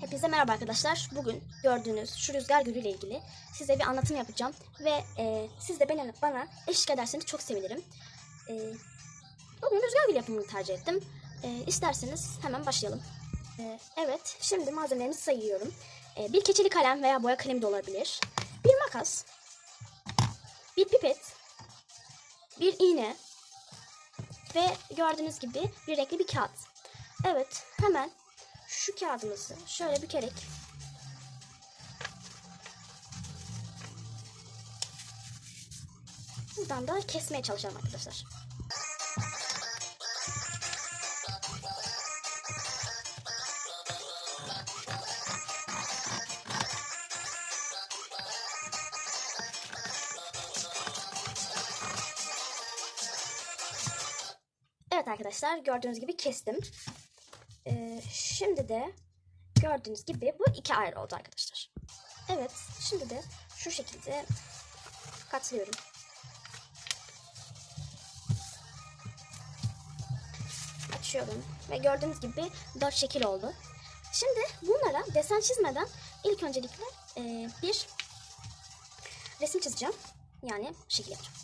Hepinize merhaba arkadaşlar. Bugün gördüğünüz şu rüzgar gülü ile ilgili size bir anlatım yapacağım. Ve e, siz de bana, bana eşlik ederseniz çok sevinirim. E, bugün rüzgar gülü yapımını tercih ettim. E, isterseniz hemen başlayalım. E, evet, şimdi malzemelerimizi sayıyorum. E, bir keçeli kalem veya boya kalemi de olabilir. Bir makas. Bir pipet. Bir iğne. Ve gördüğünüz gibi bir renkli bir kağıt. Evet, hemen şu kağıdımızı şöyle bükerek buradan da kesmeye çalışalım arkadaşlar. Evet arkadaşlar gördüğünüz gibi kestim. Ee, şimdi de gördüğünüz gibi bu iki ayrı oldu arkadaşlar. Evet şimdi de şu şekilde katlıyorum. Açıyorum ve gördüğünüz gibi dört şekil oldu. Şimdi bunlara desen çizmeden ilk öncelikle e, bir resim çizeceğim. Yani şekil yapacağım.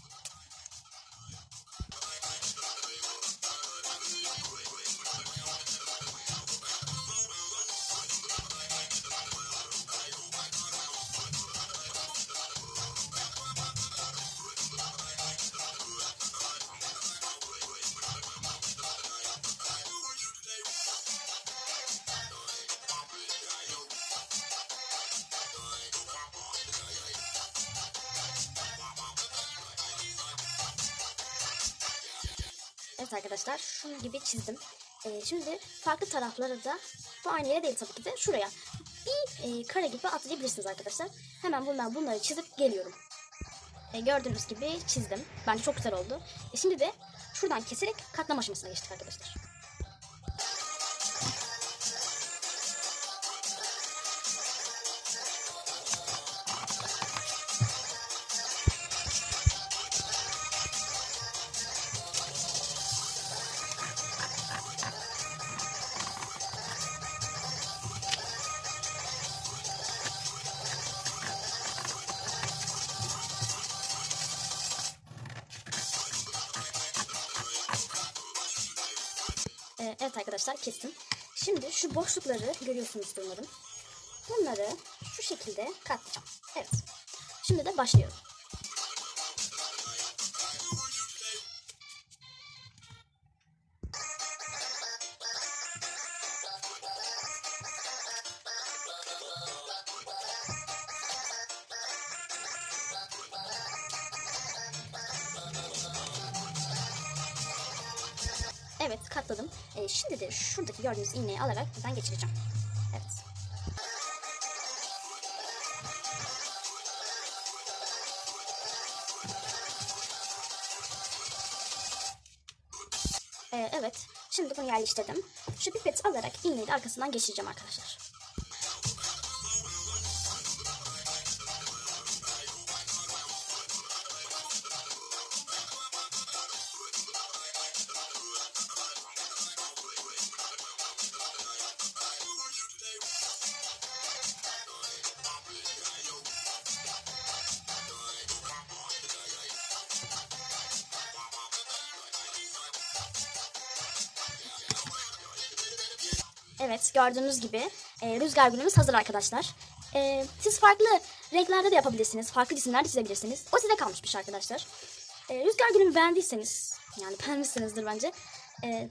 Evet arkadaşlar şunun gibi çizdim. Ee, şimdi farklı tarafları da bu aynı yere değil tabii ki de şuraya bir e, kare gibi atlayabilirsiniz arkadaşlar. Hemen bundan bunları çizip geliyorum. E, gördüğünüz gibi çizdim. Bence çok güzel oldu. E, şimdi de şuradan keserek katlama aşamasına geçtik arkadaşlar. Ee, evet arkadaşlar kestim. Şimdi şu boşlukları görüyorsunuz umarım. Bunları şu şekilde katlayacağım. Evet. Şimdi de başlıyorum. Evet katladım. Ee, şimdi de şuradaki gördüğünüz iğneyi alarak buradan geçireceğim. Evet. Ee, evet. Şimdi bunu yerleştirdim. Şu pipeti alarak iğneyi de arkasından geçireceğim arkadaşlar. Evet gördüğünüz gibi e, rüzgar gülümüz hazır arkadaşlar. E, siz farklı renklerde de yapabilirsiniz. Farklı cisimler de çizebilirsiniz. O size kalmış bir şey arkadaşlar. E, rüzgar gülümü beğendiyseniz yani beğenmişsinizdir bence. E,